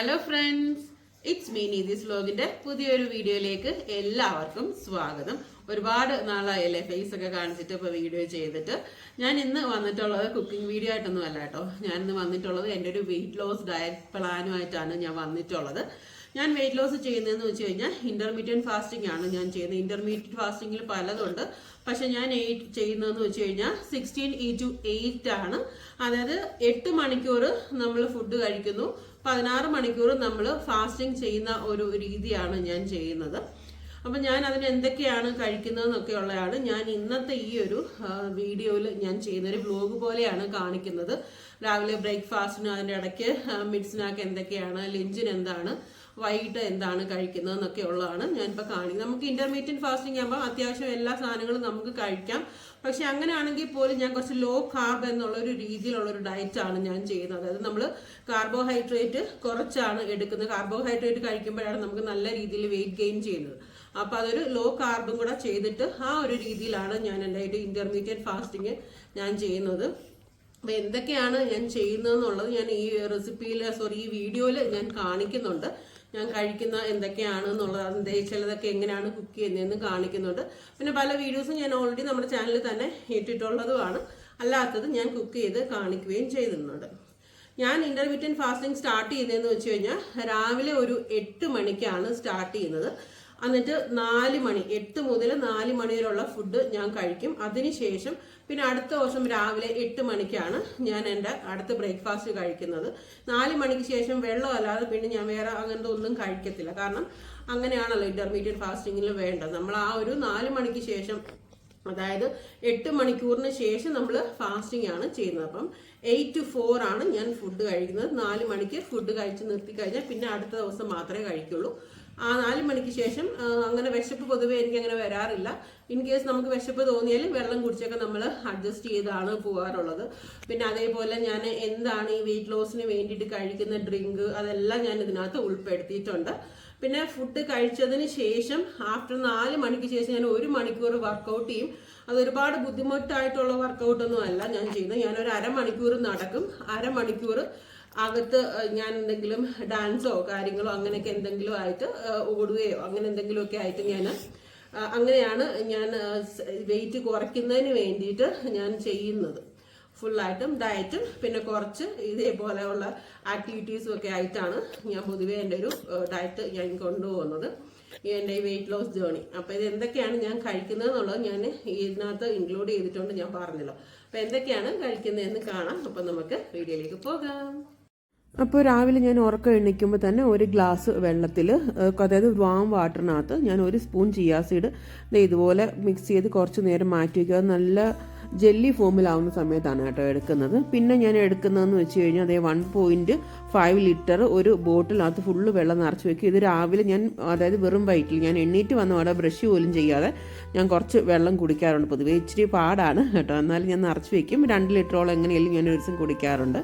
Hello friends it's me Neethi's വ്ലോഗിന്റെ പുതിയൊരു വീഡിയോയിലേക്ക് എല്ലാവർക്കും സ്വാഗതം. ഒരുപാട് നാളായല്ലേ ഫേസ് ഒക്കെ കാണിച്ചിട്ട് ഇപ്പോൾ വീഡിയോ ചെയ്തിട്ട്. ഞാൻ ഇന്ന് വന്നിട്ടുള്ളത് കുക്കിംഗ് വീഡിയോ ആയിട്ടൊന്നും അല്ല കേട്ടോ. ഞാൻ ഇന്ന് വന്നിട്ടുള്ളത് എന്റെ ഒരു വെയിറ്റ് ലോസ് ഡയറ്റ് പ്ലാനുമായിട്ടാണ് ഞാൻ വന്നിട്ടുള്ളത്. ഞാൻ വെയിറ്റ് ലോസ് ചെയ്യുന്നതെന്ന് വെച്ച് കഴിഞ്ഞാൽ ഇന്റർമീഡിയറ്റ് ഫാസ്റ്റിംഗ് ആണ് ഞാൻ ചെയ്യുന്നത്. ഇന്റർമീഡിയറ്റ് ഫാസ്റ്റിംഗിൽ പലതുണ്ട്. പക്ഷെ ഞാൻ എയ്റ്റ് ചെയ്യുന്നതെന്ന് വെച്ച് കഴിഞ്ഞാൽ സിക്സ്റ്റീൻ ഇ ടു എയ്റ്റ് ആണ്. അതായത് എട്ട് മണിക്കൂർ നമ്മൾ ഫുഡ് കഴിക്കുന്നു. പതിനാറ് മണിക്കൂർ നമ്മൾ ഫാസ്റ്റിംഗ് ചെയ്യുന്ന ഒരു രീതിയാണ് ഞാൻ ചെയ്യുന്നത്. അപ്പം ഞാൻ അതിന് എന്തൊക്കെയാണ് കഴിക്കുന്നതെന്നൊക്കെ ഉള്ളതാണ് ഞാൻ ഇന്നത്തെ ഈ ഒരു വീഡിയോയിൽ ഞാൻ ചെയ്യുന്ന ഒരു ബ്ലോഗ് പോലെയാണ് കാണിക്കുന്നത്. രാവിലെ ബ്രേക്ക്ഫാസ്റ്റിന് അതിന്റെ ഇടയ്ക്ക് മിഡ്സിനൊക്കെ എന്തൊക്കെയാണ് ലഞ്ചിന് എന്താണ് വൈകിട്ട് എന്താണ് കഴിക്കുന്നത് എന്നൊക്കെ ഉള്ളതാണ് ഞാനിപ്പോൾ കാണിക്കുന്നത്. നമുക്ക് ഇന്റർമീഡിയറ്റ് ഫാസ്റ്റിംഗ് ആകുമ്പോൾ അത്യാവശ്യം എല്ലാ സാധനങ്ങളും നമുക്ക് കഴിക്കാം. പക്ഷെ അങ്ങനെയാണെങ്കിൽ പോലും ഞാൻ കുറച്ച് ലോ കാർബ് എന്നുള്ള ഒരു രീതിയിലുള്ള ഒരു ഡയറ്റാണ് ഞാൻ ചെയ്യുന്നത്. അതായത് നമ്മൾ കാർബോഹൈഡ്രേറ്റ് കുറച്ചാണ് എടുക്കുന്നത്. കാർബോഹൈഡ്രേറ്റ് കഴിക്കുമ്പോഴാണ് നമുക്ക് നല്ല രീതിയിൽ വെയിറ്റ് ഗെയിൻ ചെയ്യുന്നത്. അപ്പോൾ അതൊരു ലോ കാർബും കൂടെ ചെയ്തിട്ട് ആ ഒരു രീതിയിലാണ് ഞാൻ എന്റെ ഇന്റർമീഡിയറ്റ് ഫാസ്റ്റിംഗ് ഞാൻ ചെയ്യുന്നത്. അപ്പോൾ എന്തൊക്കെയാണ് ഞാൻ ചെയ്യുന്നതെന്നുള്ളത് ഞാൻ ഈ റെസിപ്പിയിൽ സോറി ഈ വീഡിയോയിൽ ഞാൻ കാണിക്കുന്നുണ്ട്. ഞാൻ കഴിക്കുന്ന എന്തൊക്കെയാണ് എന്നുള്ളത് അതിന്റെ ചിലതൊക്കെ എങ്ങനെയാണ് കുക്ക് ചെയ്യുന്നതെന്ന് കാണിക്കുന്നുണ്ട്. പിന്നെ പല വീഡിയോസും ഞാൻ ഓൾറെഡി നമ്മുടെ ചാനലിൽ തന്നെ ഇട്ടിട്ടുള്ളതുമാണ്. അല്ലാത്തത് ഞാൻ കുക്ക് ചെയ്ത് കാണിക്കുകയും ചെയ്തിരുന്നുണ്ട് ഞാൻ ഇന്റർമീഡിയറ്റ് ഫാസ്റ്റിംഗ് സ്റ്റാർട്ട് ചെയ്യുന്നതെന്ന് വെച്ച് കഴിഞ്ഞാൽ രാവിലെ ഒരു എട്ട് മണിക്കാണ് സ്റ്റാർട്ട് ചെയ്യുന്നത്. എന്നിട്ട് നാല് മണി എട്ട് മുതൽ നാല് മണി വരെയുള്ള ഫുഡ് ഞാൻ കഴിക്കും. അതിനുശേഷം പിന്നെ അടുത്ത ദിവസം രാവിലെ എട്ട് മണിക്കാണ് ഞാൻ എന്റെ അടുത്ത ബ്രേക്ക്ഫാസ്റ്റ് കഴിക്കുന്നത്. നാല് മണിക്ക് ശേഷം വെള്ളം അല്ലാതെ പിന്നെ ഞാൻ വേറെ അങ്ങനത്തെ ഒന്നും കഴിക്കത്തില്ല. കാരണം അങ്ങനെയാണല്ലോ ഇന്റർമീഡിയറ്റ് ഫാസ്റ്റിങ്ങിൽ വേണ്ടത്. നമ്മൾ ആ ഒരു നാല് മണിക്ക് ശേഷം അതായത് എട്ട് മണിക്കൂറിന് ശേഷം നമ്മൾ ഫാസ്റ്റിംഗ് ആണ് ചെയ്യുന്നത്. അപ്പം എയ്റ്റ് ടു ഫോർ ആണ് ഞാൻ ഫുഡ് കഴിക്കുന്നത്. നാല് മണിക്ക് ഫുഡ് കഴിച്ച് നിർത്തി കഴിഞ്ഞാൽ പിന്നെ അടുത്ത ദിവസം മാത്രമേ കഴിക്കുള്ളൂ. ആ നാല് മണിക്ക് ശേഷം അങ്ങനെ വിശപ്പ് പൊതുവേ എനിക്ക് അങ്ങനെ വരാറില്ല. ഇൻ കേസ് നമുക്ക് വിശപ്പ് തോന്നിയാൽ വെള്ളം കുടിച്ചൊക്കെ നമ്മൾ അഡ്ജസ്റ്റ് ചെയ്താണ് പോകാറുള്ളത് പിന്നെ അതേപോലെ ഞാൻ എന്താണ് ഈ വെയിറ്റ് ലോസിന് വേണ്ടിയിട്ട് കഴിക്കുന്ന ഡ്രിങ്ക് അതെല്ലാം ഞാൻ ഇതിനകത്ത് ഉൾപ്പെടുത്തിയിട്ടുണ്ട്. പിന്നെ ഫുഡ് കഴിച്ചതിന് ശേഷം ആഫ്റ്റർ നാല് മണിക്ക് ശേഷം ഞാൻ ഒരു മണിക്കൂർ വർക്കൗട്ട് ചെയ്യും. അതൊരുപാട് ബുദ്ധിമുട്ടായിട്ടുള്ള വർക്കൗട്ടൊന്നും അല്ല ഞാൻ ചെയ്യുന്നത്. ഞാൻ ഒരു അരമണിക്കൂർ നടക്കും. അരമണിക്കൂർ അകത്ത് ഞാൻ എന്തെങ്കിലും ഡാൻസോ കാര്യങ്ങളോ അങ്ങനെയൊക്കെ എന്തെങ്കിലും ആയിട്ട് ഓടുകയോ അങ്ങനെ എന്തെങ്കിലുമൊക്കെ ആയിട്ട് ഞാൻ അങ്ങനെയാണ് ഞാൻ വെയിറ്റ് കുറയ്ക്കുന്നതിന് വേണ്ടിയിട്ട് ഞാൻ ചെയ്യുന്നത്. ഫുള്ളായിട്ടും ഡയറ്റും പിന്നെ കുറച്ച് ഇതേപോലെയുള്ള ആക്ടിവിറ്റീസും ഒക്കെ ആയിട്ടാണ് ഞാൻ പൊതുവേ എന്റെ ഒരു ഡയറ്റ് ഞാൻ കൊണ്ടുപോകുന്നത്. എന്റെ ഈ വെയിറ്റ് ലോസ് ജേണി അപ്പോൾ ഇത് എന്തൊക്കെയാണ് ഞാൻ കഴിക്കുന്നത് എന്നുള്ളത് ഞാൻ ഇതിനകത്ത് ഇൻക്ലൂഡ് ചെയ്തിട്ടുണ്ട് ഞാൻ പറഞ്ഞല്ലോ. അപ്പോൾ എന്തൊക്കെയാണ് കഴിക്കുന്നതെന്ന് കാണാം. അപ്പോൾ നമുക്ക് വീഡിയോയിലേക്ക് പോകാം. അപ്പോൾ രാവിലെ ഞാൻ ഉറക്കം എണ്ണിക്കുമ്പോൾ തന്നെ ഒരു ഗ്ലാസ് വെള്ളത്തിൽ അതായത് വാം വാട്ടറിനകത്ത് ഞാൻ ഒരു സ്പൂൺ ചിയാസീഡ് ഇതുപോലെ മിക്സ് ചെയ്ത് കുറച്ച് നേരം മാറ്റി വയ്ക്കുക നല്ല ജെല്ലി ഫോമിലാവുന്ന സമയത്താണ് കേട്ടോ എടുക്കുന്നത്. പിന്നെ ഞാൻ എടുക്കുന്നതെന്ന് വെച്ച് കഴിഞ്ഞാൽ അതേ വൺ പോയിന്റ് ഫൈവ് ലിറ്റർ ഒരു ബോട്ടിലകത്ത് ഫുള്ള് വെള്ളം നിറച്ച് വെക്കും. ഇത് രാവിലെ ഞാൻ അതായത് വെറും വയറ്റിൽ ഞാൻ എണ്ണീറ്റ് വന്ന പാടെ ബ്രഷ് പോലും ചെയ്യാതെ ഞാൻ കുറച്ച് വെള്ളം കുടിക്കാറുണ്ട് പൊതുവേ. ഇച്ചിരി പാടാണ് കേട്ടോ. എന്നാലും ഞാൻ നിറച്ച് വെക്കും. രണ്ട് ലിറ്ററോളം എങ്ങനെയെങ്കിലും ഞാൻ ഒരു ദിവസം കുടിക്കാറുണ്ട്.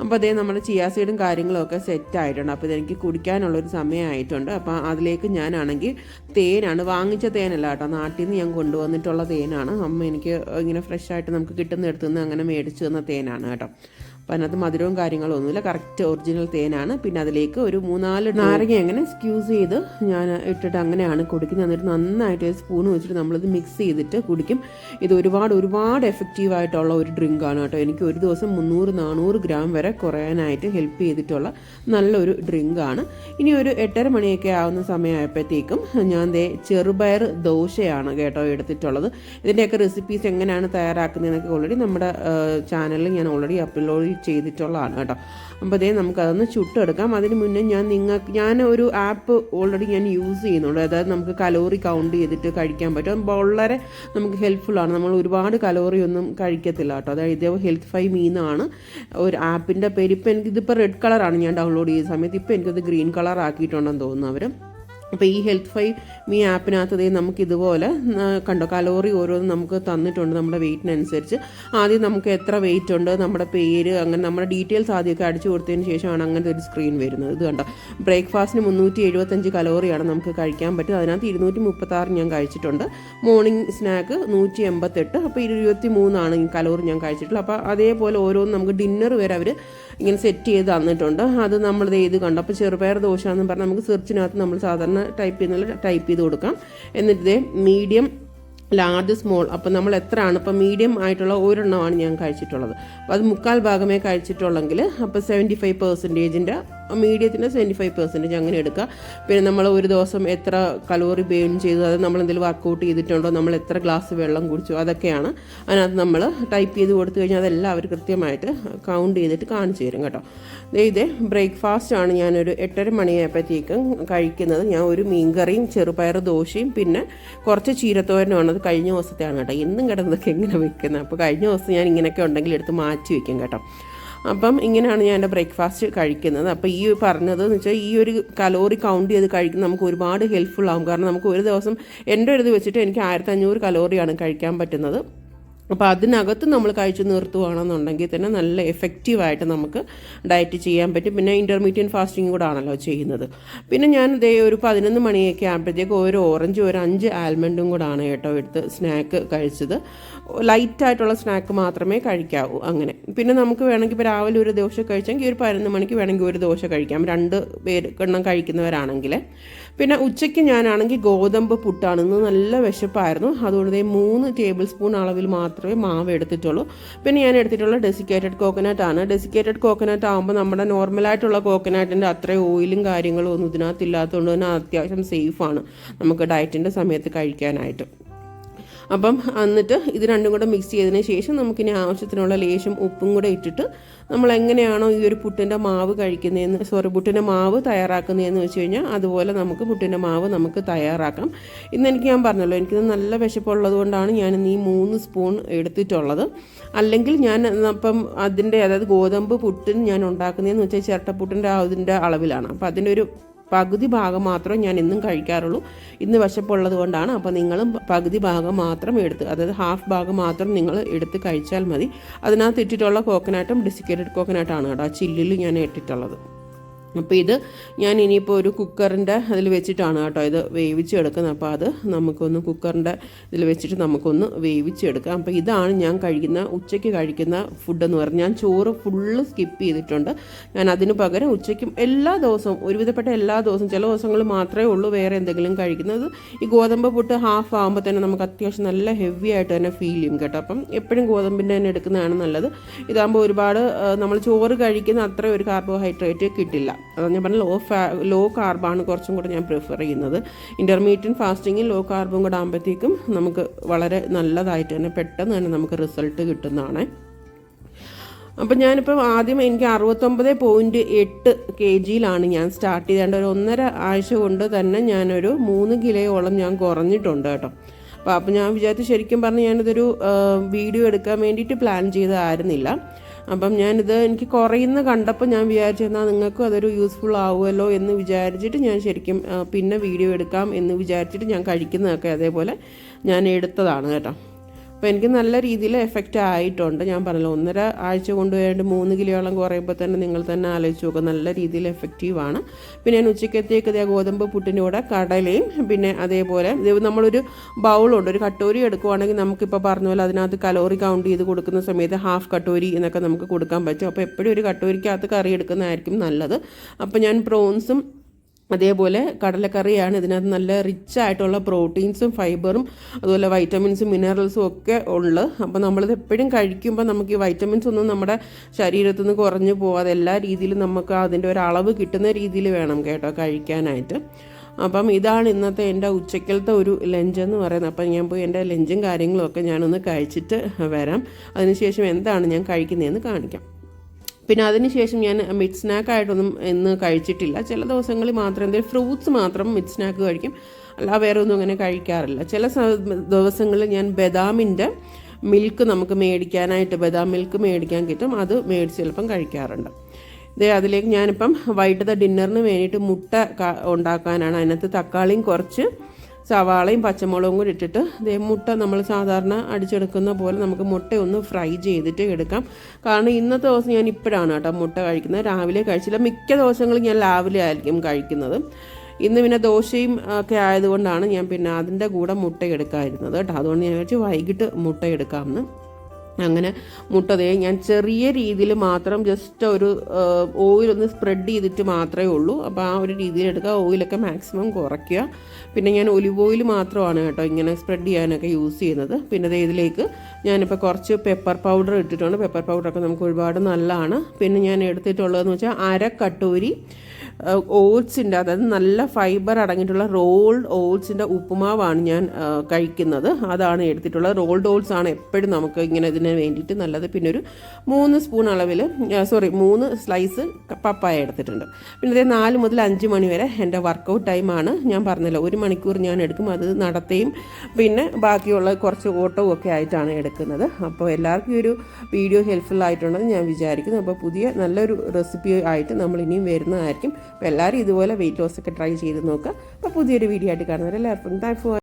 അപ്പോൾ അതേ നമ്മുടെ ചിയാസീഡും കാര്യങ്ങളും ഒക്കെ സെറ്റ് ആയിട്ടുണ്ട്. അപ്പോൾ ഇതെനിക്ക് കുടിക്കാനുള്ളൊരു സമയമായിട്ടുണ്ട്. അപ്പോൾ അതിലേക്ക് ഞാനാണെങ്കിൽ തേനാണ്. വാങ്ങിച്ച തേനല്ല കേട്ടോ. നാട്ടിൽ നിന്ന് ഞാൻ കൊണ്ടുവന്നിട്ടുള്ള തേനാണ്. അമ്മ എനിക്ക് ഇങ്ങനെ ഫ്രഷ് ആയിട്ട് നമുക്ക് കിട്ടുന്നിടത്തു നിന്ന് അങ്ങനെ മേടിച്ചു തന്ന തേനാണ് കേട്ടോ. അപ്പം അതിനകത്ത് മധുരവും കാര്യങ്ങളും ഒന്നുമില്ല. കറക്റ്റ് ഒറിജിനൽ തേനാണ്. പിന്നെ അതിലേക്ക് ഒരു മൂന്നാൽ നാരങ്ങ അങ്ങനെ സ്ക്യൂസ് ചെയ്ത് ഞാൻ ഇട്ടിട്ട് അങ്ങനെയാണ് കുടിക്കുന്നത്. എന്നിട്ട് നന്നായിട്ട് സ്പൂൺ വെച്ചിട്ട് നമ്മളിത് മിക്സ് ചെയ്തിട്ട് കുടിക്കും. ഇത് ഒരുപാട് ഒരുപാട് എഫക്റ്റീവ് ആയിട്ടുള്ള ഒരു ഡ്രിങ്ക് ആണ് കേട്ടോ. എനിക്ക് ഒരു ദിവസം മുന്നൂറ് നാനൂറ് ഗ്രാം വരെ കുറയാനായിട്ട് ഹെൽപ്പ് ചെയ്തിട്ടുള്ള നല്ലൊരു ഡ്രിങ്ക് ആണ്. ഇനി ഒരു എട്ടര മണിയൊക്കെ ആവുന്ന സമയമായപ്പോഴത്തേക്കും ഞാൻ ദേ ചെറുപയർ ദോശയാണ് കേട്ടോ എടുത്തിട്ടുള്ളത്. ഇതിന്റെയൊക്കെ റെസിപ്പീസ് എങ്ങനെയാണ് തയ്യാറാക്കുന്നതെന്നൊക്കെ ഓൾറെഡി നമ്മുടെ ചാനലിൽ ഞാൻ ഓൾറെഡി അപ്ലോഡ് ചെയ്തിട്ടുള്ളതാണ് കേട്ടോ. അപ്പോൾ അതേ നമുക്കതൊന്ന് ചുട്ടെടുക്കാം. അതിന് മുന്നേ ഞാൻ നിങ്ങൾക്ക് ഞാൻ ഒരു ആപ്പ് ഓൾറെഡി ഞാൻ യൂസ് ചെയ്യുന്നുണ്ട്. അതായത് നമുക്ക് കലോറി കൗണ്ട് ചെയ്തിട്ട് കഴിക്കാൻ പറ്റും. വളരെ നമുക്ക് ഹെൽപ്ഫുള്ളാണ് നമ്മൾ ഒരുപാട് കലോറി ഒന്നും കഴിക്കത്തില്ല കേട്ടോ. അതായത് ഇതേ ഹെൽത്ത് ഫൈ മീനാണ് ഒരു ആപ്പിന്റെ പേര് ഇപ്പോൾ എനിക്കിതിപ്പോൾ റെഡ് കളറാണ് ഞാൻ ഡൗൺലോഡ് ചെയ്ത സമയത്ത് ഇപ്പോൾ എനിക്കത് ഗ്രീൻ കളർ ആക്കിയിട്ടുണ്ടെന്ന് തോന്നുന്നു അവർ അപ്പോൾ ഈ ഹെൽത്ത് ഫൈവ് മീ ആപ്പിനകത്ത് നമുക്ക് ഇതുപോലെ കണ്ടോ കലോറി ഓരോന്നും നമുക്ക് തന്നിട്ടുണ്ട് നമ്മുടെ വെയിറ്റിനനുസരിച്ച്. ആദ്യം നമുക്ക് എത്ര വെയിറ്റ് ഉണ്ട് നമ്മുടെ പേര് അങ്ങനെ നമ്മുടെ ഡീറ്റെയിൽസ് ആദ്യമൊക്കെ അടിച്ചു കൊടുത്തതിന് ശേഷമാണ് അങ്ങനത്തെ ഒരു സ്ക്രീൻ വരുന്നത്. ഇത് കണ്ടോ? ബ്രേക്ക്ഫാസ്റ്റിന് മുന്നൂറ്റി എഴുപത്തഞ്ച് കലോറിയാണ് നമുക്ക് കഴിക്കാൻ പറ്റും അതിനകത്ത് ഇരുന്നൂറ്റി മുപ്പത്താറ് ഞാൻ കഴിച്ചിട്ടുണ്ട്. മോർണിംഗ് സ്നാക്ക് നൂറ്റി എൺപത്തെട്ട് അപ്പോൾ ഇരുപത്തി മൂന്നാണ് ഈ കലോറി ഞാൻ കഴിച്ചിട്ടുള്ളത്. അപ്പോൾ അതേപോലെ ഓരോന്നും നമുക്ക് ഡിന്നർ വരെ അവർ ഇങ്ങനെ സെറ്റ് ചെയ്ത് തന്നിട്ടുണ്ട്. അത് നമ്മൾ ഇത് കണ്ടു. അപ്പോൾ ചെറുപയർ ദോശ എന്ന് പറഞ്ഞാൽ നമുക്ക് സെർച്ചിനകത്ത് നമ്മൾ സാധാരണ ടൈപ്പ് ചെയ്യുന്ന ടൈപ്പ് ചെയ്ത് കൊടുക്കാം. എന്നിട്ട് മീഡിയം ലാർജ് സ്മോൾ അപ്പം നമ്മൾ എത്രയാണ്? ഇപ്പം മീഡിയം ആയിട്ടുള്ള ഒരെണ്ണമാണ് ഞാൻ കഴിച്ചിട്ടുള്ളത്. അപ്പോൾ അത് മുക്കാൽ ഭാഗമേ കഴിച്ചിട്ടുള്ളെങ്കിൽ അപ്പോൾ സെവന്റി ഫൈവ് പെർസെന്റേജിന്റെ മീഡിയത്തിന്റെ സെവന്റി ഫൈവ് പെർസെന്റേജ് അങ്ങനെ എടുക്കുക. പിന്നെ നമ്മൾ ഒരു ദിവസം എത്ര കലോറി ബേൺ ചെയ്തു അത് നമ്മൾ എന്തെങ്കിലും വർക്കൗട്ട് ചെയ്തിട്ടുണ്ടോ നമ്മൾ എത്ര ഗ്ലാസ് വെള്ളം കുടിച്ചു അതൊക്കെയാണ്. അതിനകത്ത് നമ്മൾ ടൈപ്പ് ചെയ്ത് കൊടുത്തു കഴിഞ്ഞാൽ അതെല്ലാം അവർ കൃത്യമായിട്ട് കൗണ്ട് ചെയ്തിട്ട് കാണിച്ചു തരും കേട്ടോ. ഇതേ ബ്രേക്ക്ഫാസ്റ്റ് ആണ്. ഞാനൊരു എട്ടര മണിയായപ്പോഴത്തേക്കും കഴിക്കുന്നത്. ഞാൻ ഒരു മീൻകറിയും ചെറുപയർ ദോശയും പിന്നെ കുറച്ച് ചീരത്തോരനുമാണ്. അത് കഴിഞ്ഞ ദിവസത്തെയാണ് കേട്ടോ. എന്നും കിടന്നൊക്കെ എങ്ങനെ വെക്കുന്നത്. അപ്പോൾ കഴിഞ്ഞ ദിവസം ഞാൻ ഇങ്ങനെയൊക്കെ ഉണ്ടെങ്കിൽ എടുത്ത് മാറ്റി വെക്കും കേട്ടോ. അപ്പം ഇങ്ങനെയാണ് ഞാൻ എന്റെ ബ്രേക്ക്ഫാസ്റ്റ് കഴിക്കുന്നത്. അപ്പോൾ ഈ പറഞ്ഞത് എന്ന് വെച്ചാൽ ഈ ഒരു കലോറി കൗണ്ട് ചെയ്ത് കഴിക്കുന്ന നമുക്ക് ഒരുപാട് ഹെൽപ്ഫുൾ ആകും കാരണം നമുക്ക് ഒരു ദിവസം എന്റെ ഒരു ഇത് വെച്ചിട്ട് എനിക്ക് ആയിരത്തി അഞ്ഞൂറ് കലോറിയാണ് കഴിക്കാൻ പറ്റുന്നത്. അപ്പോൾ അതിനകത്ത് നമ്മൾ കഴിച്ചു നിർത്തുകയാണെന്നുണ്ടെങ്കിൽ തന്നെ നല്ല എഫക്റ്റീവായിട്ട് നമുക്ക് ഡയറ്റ് ചെയ്യാൻ പറ്റും. പിന്നെ ഇന്റർമീഡിയറ്റ് ഫാസ്റ്റിംഗ് കൂടെ ആണല്ലോ ചെയ്യുന്നത്. പിന്നെ ഞാൻ ഇതേ ഒരു പതിനൊന്ന് മണിയൊക്കെ ആകുമ്പോഴത്തേക്ക് ഒരു ഓറഞ്ച് ഒരു അഞ്ച് ആൽമണ്ടും കൂടാണ് കേട്ടോ എടുത്ത് സ്നാക്ക് കഴിച്ചത്. ലൈറ്റായിട്ടുള്ള സ്നാക്ക് മാത്രമേ കഴിക്കാവൂ അങ്ങനെ. പിന്നെ നമുക്ക് വേണമെങ്കിൽ ഇപ്പോൾ രാവിലെ ഒരു ദോശ കഴിച്ചെങ്കിൽ ഒരു പതിനൊന്ന് മണിക്ക് വേണമെങ്കിൽ ഒരു ദോശ കഴിക്കാം. രണ്ട് പേര് എണ്ണം കഴിക്കുന്നവരാണെങ്കിൽ പിന്നെ ഉച്ചയ്ക്ക് ഞാനാണെങ്കിൽ ഗോതമ്പ് പുട്ടാണ്. ഇന്ന് നല്ല വിശപ്പായിരുന്നു. അതുകൊണ്ട് മൂന്ന് ടേബിൾ സ്പൂൺ അളവിൽ മാത്രമേ മാവ് എടുത്തിട്ടുള്ളൂ. പിന്നെ ഞാൻ എടുത്തിട്ടുള്ള ഡെസിക്കേറ്റഡ് കോക്കനട്ട് ആണ്. ഡെസിക്കേറ്റഡ് കോക്കനട്ട് ആകുമ്പോൾ നമ്മുടെ നോർമലായിട്ടുള്ള കോക്കനട്ടിന്റെ അത്രയും ഓയിലും കാര്യങ്ങളും ഒന്നും ഇതിനകത്തില്ലാത്തതുകൊണ്ട് തന്നെ അത്യാവശ്യം സേഫാണ് നമുക്ക് ഡയറ്റിന്റെ സമയത്ത് കഴിക്കാനായിട്ട്. അപ്പം എന്നിട്ട് ഇത് രണ്ടും കൂടെ മിക്സ് ചെയ്തതിന് ശേഷം നമുക്കിനി ആവശ്യത്തിനുള്ള ലേശം ഉപ്പും കൂടെ ഇട്ടിട്ട് നമ്മൾ എങ്ങനെയാണോ ഈ ഒരു പുട്ടിന്റെ മാവ് കഴിക്കുന്നതെന്ന് സോറി പുട്ടിന്റെ മാവ് തയ്യാറാക്കുന്നതെന്ന് വെച്ച് കഴിഞ്ഞാൽ അതുപോലെ നമുക്ക് പുട്ടിന്റെ മാവ് നമുക്ക് തയ്യാറാക്കാം. ഇന്ന് എനിക്ക് ഞാൻ പറഞ്ഞല്ലോ എനിക്കിത് നല്ല വിശപ്പുള്ളത് കൊണ്ടാണ് ഞാൻ ഈ മൂന്ന് സ്പൂൺ എടുത്തിട്ടുള്ളത്. അല്ലെങ്കിൽ ഞാൻ അപ്പം അതിന്റെ അതായത് ഗോതമ്പ് പുട്ടിന് ഞാൻ ഉണ്ടാക്കുന്നതെന്ന് വെച്ചാൽ ചിരട്ടപ്പുട്ടിന്റെ അതിന്റെ അളവിലാണ്. അപ്പം അതിന്റെ ഒരു പകുതി ഭാഗം മാത്രമേ ഞാൻ ഇന്നും കഴിക്കാറുള്ളൂ. ഇന്ന് വിശപ്പുള്ളത് കൊണ്ടാണ് അപ്പോൾ നിങ്ങളും പകുതി ഭാഗം മാത്രം എടുത്ത് അതായത് ഹാഫ് ഭാഗം മാത്രം നിങ്ങൾ എടുത്ത് കഴിച്ചാൽ മതി. അതിനകത്ത് ഇട്ടിട്ടുള്ള കോക്കനട്ടും ഡിസിക്കേറ്റഡ് കോക്കനട്ടാണ് കേട്ടോ. ചില്ലിൽ ഞാൻ ഇട്ടിട്ടുള്ളത്. അപ്പോൾ ഇത് ഞാൻ ഇനിയിപ്പോൾ ഒരു കുക്കറിന്റെ അതിൽ വെച്ചിട്ടാണ് കേട്ടോ ഇത് വേവിച്ചെടുക്കുന്നത് അപ്പോൾ അത് നമുക്കൊന്ന് കുക്കറിന്റെ ഇതിൽ വെച്ചിട്ട് നമുക്കൊന്ന് വേവിച്ചെടുക്കാം അപ്പോൾ ഇതാണ് ഞാൻ കഴിക്കുന്ന ഉച്ചയ്ക്ക് കഴിക്കുന്ന ഫുഡ് എന്ന് പറഞ്ഞാൽ ഞാൻ ചോറ് ഫുള്ള് സ്കിപ്പ് ചെയ്തിട്ടുണ്ട്. ഞാൻ അതിന് പകരം ഉച്ചയ്ക്കും എല്ലാ ദിവസവും ഒരുവിധപ്പെട്ട എല്ലാ ദിവസവും ചില ദിവസങ്ങൾ മാത്രമേ ഉള്ളൂ വേറെ എന്തെങ്കിലും കഴിക്കുന്നത്. ഈ ഗോതമ്പ് പുട്ട് ഹാഫ് ആകുമ്പോൾ തന്നെ നമുക്ക് അത്യാവശ്യം നല്ല ഹെവി ആയിട്ട് തന്നെ ഫീൽ ചെയ്യും കേട്ടോ. അപ്പം എപ്പോഴും ഗോതമ്പിന്റെ തന്നെ എടുക്കുന്നതാണ് നല്ലത്. ഇതാകുമ്പോൾ ഒരുപാട് നമ്മൾ ചോറ് കഴിക്കുന്ന അത്ര ഒരു കാർബോഹൈഡ്രേറ്റ് കിട്ടില്ല. ഞാൻ പറഞ്ഞ ലോ ഫാ ലോ കാർബാണ് കുറച്ചും കൂടെ ഞാൻ പ്രിഫർ ചെയ്യുന്നത്. ഇന്റർമീഡിയറ്റ് ഫാസ്റ്റിങ്ങിൽ ലോ കാർബും കൂടെ ആകുമ്പോഴത്തേക്കും നമുക്ക് വളരെ നല്ലതായിട്ട് തന്നെ പെട്ടെന്ന് തന്നെ നമുക്ക് റിസൾട്ട് കിട്ടുന്നതാണ്. അപ്പം ഞാനിപ്പോൾ ആദ്യം എനിക്ക് അറുപത്തൊമ്പത് പോയിന്റ് എട്ട് കെ ജിയിലാണ് ഞാൻ സ്റ്റാർട്ട് ചെയ്തേണ്ട ഒരു ഒന്നര ആഴ്ച കൊണ്ട് തന്നെ ഞാനൊരു മൂന്ന് കിലോയോളം ഞാൻ കുറഞ്ഞിട്ടുണ്ട് കേട്ടോ. അപ്പോൾ അപ്പം ഞാൻ വിചാരിച്ചു ശരിക്കും പറഞ്ഞ് ഞാനിതൊരു വീഡിയോ എടുക്കാൻ വേണ്ടിയിട്ട് പ്ലാൻ ചെയ്തതായിരുന്നില്ല. അപ്പം ഞാനിത് എനിക്ക് കുറയുന്ന കണ്ടപ്പോൾ ഞാൻ വിചാരിച്ചു എന്നാൽ നിങ്ങൾക്കും അതൊരു യൂസ്ഫുൾ ആവുമല്ലോ എന്ന് വിചാരിച്ചിട്ട് ഞാൻ ശരിക്കും പിന്നെ വീഡിയോ എടുക്കാം എന്ന് വിചാരിച്ചിട്ട് ഞാൻ കഴിക്കുന്നതൊക്കെ അതേപോലെ ഞാൻ എടുത്തതാണ് കേട്ടോ. അപ്പോൾ എനിക്ക് നല്ല രീതിയിൽ എഫക്റ്റ് ആയിട്ടുണ്ട്. ഞാൻ പറഞ്ഞല്ലോ ഒന്നര ആഴ്ച കൊണ്ട് വേണ്ടി മൂന്ന് കിലോയോളം കുറയുമ്പോൾ തന്നെ നിങ്ങൾ തന്നെ ആലോചിച്ച് നോക്കുക നല്ല രീതിയിൽ എഫക്റ്റീവാണ് പിന്നെ ഞാൻ ഉച്ചക്കത്തേക്ക് ഇതേ ഗോതമ്പ് പുട്ടിന്റെ കൂടെ കടലയും പിന്നെ അതേപോലെ നമ്മളൊരു ബൗളുണ്ട് ഒരു കട്ടോരി എടുക്കുവാണെങ്കിൽ നമുക്കിപ്പോൾ പറഞ്ഞ പോലെ അതിനകത്ത് കലോറി കൗണ്ട് ചെയ്ത് കൊടുക്കുന്ന സമയത്ത് ഹാഫ് കട്ടോരി എന്നൊക്കെ നമുക്ക് കൊടുക്കാൻ പറ്റും. അപ്പോൾ എപ്പോഴും ഒരു കട്ടോരിക്കകത്ത് കറി എടുക്കുന്നതായിരിക്കും നല്ലത്. അപ്പോൾ ഞാൻ പ്രോൺസും അതേപോലെ കടലക്കറിയാണ് ഇതിനകത്ത് നല്ല റിച്ച് ആയിട്ടുള്ള പ്രോട്ടീൻസും ഫൈബറും അതുപോലെ വൈറ്റമിൻസും മിനറൽസും ഒക്കെ ഉള്ളത് അപ്പോൾ നമ്മളിത് എപ്പോഴും കഴിക്കുമ്പോൾ നമുക്ക് ഈ വൈറ്റമിൻസ് ഒന്നും നമ്മുടെ ശരീരത്തിൽ നിന്ന് കുറഞ്ഞു പോകാതെ എല്ലാ രീതിയിലും നമുക്ക് അതിന്റെ ഒരു അളവ് കിട്ടുന്ന രീതിയിൽ വേണം കേട്ടോ കഴിക്കാനായിട്ട്. അപ്പം ഇതാണ് ഇന്നത്തെ എന്റെ ഉച്ചക്കലത്തെ ഒരു ലഞ്ച് എന്ന് പറയുന്നത്. അപ്പം ഞാൻ പോയി എന്റെ ലഞ്ചും കാര്യങ്ങളും ഒക്കെ ഞാനൊന്ന് കഴിച്ചിട്ട് വരാം. അതിനുശേഷം എന്താണ് ഞാൻ കഴിക്കുന്നതെന്ന് കാണിക്കാം. പിന്നെ അതിനുശേഷം ഞാൻ മിഡ് സ്നാക്ക് ആയിട്ടൊന്നും ഇന്ന് കഴിച്ചിട്ടില്ല. ചില ദിവസങ്ങളിൽ മാത്രം എന്തെങ്കിലും ഫ്രൂട്ട്സ് മാത്രം മിഡ് സ്നാക്ക് കഴിക്കും. അല്ല വേറെ ഒന്നും അങ്ങനെ കഴിക്കാറില്ല. ചില ദിവസങ്ങളിൽ ഞാൻ ബദാമിന്റെ മിൽക്ക് നമുക്ക് മേടിക്കാനായിട്ട് ബദാം മിൽക്ക് മേടിക്കാൻ കിട്ടും. അത് മേടിച്ച് ചിലപ്പം കഴിക്കാറുണ്ട്. ഇതേ അതിലേക്ക് ഞാനിപ്പം വൈകിട്ടത്തെ ഡിന്നറിന് വേണ്ടിയിട്ട് മുട്ട ഉണ്ടാക്കാനാണ്. അതിനകത്ത് തക്കാളിയും കുറച്ച് സവാളയും പച്ചമുളകും കൂടി ഇട്ടിട്ട് ഇതേ മുട്ട നമ്മൾ സാധാരണ അടിച്ചെടുക്കുന്ന പോലെ നമുക്ക് മുട്ട ഒന്ന് ഫ്രൈ ചെയ്തിട്ട് എടുക്കാം. കാരണം ഇന്നത്തെ ദിവസം ഞാൻ ഇപ്പോഴാണ് കേട്ടോ മുട്ട കഴിക്കുന്നത്. രാവിലെ കഴിച്ചില്ല. മിക്ക ദിവസങ്ങളും ഞാൻ രാവിലെ ആയിരിക്കും കഴിക്കുന്നത്. ഇന്ന് പിന്നെ ദോശയും ഒക്കെ ആയതുകൊണ്ടാണ് ഞാൻ പിന്നെ അതിന്റെ കൂടെ മുട്ട എടുക്കാതിരുന്നത് കേട്ടോ. അതുകൊണ്ട് ഞാൻ വിചാരിച്ചു വൈകിട്ട് മുട്ട എടുക്കാമെന്ന്. അങ്ങനെ മുട്ടതേ. ഞാൻ ചെറിയ രീതിയിൽ മാത്രം ജസ്റ്റ് ഒരു ഓയിലൊന്ന് സ്പ്രെഡ് ചെയ്തിട്ട് മാത്രമേ ഉള്ളൂ. അപ്പോൾ ആ ഒരു രീതിയിൽ എടുക്കുക. ഓയിലൊക്കെ മാക്സിമം കുറയ്ക്കുക. പിന്നെ ഞാൻ ഒലിവ് ഓയിൽ മാത്രമാണ് കേട്ടോ ഇങ്ങനെ സ്പ്രെഡ് ചെയ്യാനൊക്കെ യൂസ് ചെയ്യുന്നത്. പിന്നെ ഇതിലേക്ക് ഞാനിപ്പോൾ കുറച്ച് പെപ്പർ പൗഡർ ഇട്ടിട്ടുണ്ട്. പെപ്പർ പൗഡറൊക്കെ നമുക്ക് ഒരുപാട് നല്ലതാണ്. പിന്നെ ഞാൻ എടുത്തിട്ടുള്ളതെന്ന് വെച്ചാൽ അര കട്ടൂരി ഓട്സിന്റെ അതായത് നല്ല ഫൈബർ അടങ്ങിയിട്ടുള്ള റോൾഡ് ഓട്സിന്റെ ഉപ്പുമാവാണ് ഞാൻ കഴിക്കുന്നത്. അതാണ് എടുത്തിട്ടുള്ളത്. റോൾഡ് ഓട്സ് ആണ് എപ്പോഴും നമുക്ക് ഇങ്ങനെ ഇതിന് വേണ്ടിയിട്ട് നല്ലത്. പിന്നെ ഒരു മൂന്ന് സ്പൂൺ അളവിൽ സോറി മൂന്ന് സ്ലൈസ് പപ്പായ എടുത്തിട്ടുണ്ട്. പിന്നെ ഇതേ നാല് മുതൽ അഞ്ച് മണി വരെ എന്റെ വർക്കൗട്ട് ടൈമാണ് ഞാൻ പറഞ്ഞല്ലോ ഒരു മണിക്കൂർ ഞാൻ എടുക്കും. അത് നടത്തുകയും പിന്നെ ബാക്കിയുള്ള കുറച്ച് ഓട്ടവും ഒക്കെ ആയിട്ടാണ് എടുക്കുന്നത്. അപ്പോൾ എല്ലാവർക്കും ഒരു വീഡിയോ ഹെൽപ്ഫുൾ ആയിട്ടുണ്ടെന്ന് ഞാൻ വിചാരിക്കുന്നു. അപ്പോൾ പുതിയ നല്ലൊരു റെസിപ്പി ആയിട്ട് നമ്മൾ ഇനിയും വരുന്നതായിരിക്കും. അപ്പോൾ എല്ലാവരും ഇതുപോലെ വെയിറ്റ് ലോസ് ഒക്കെ ട്രൈ ചെയ്ത് നോക്കുക. അപ്പോൾ പുതിയൊരു വീഡിയോ ആയിട്ട് കാണുന്നവരെല്ലാവർക്കും താങ്ക് ഫോർ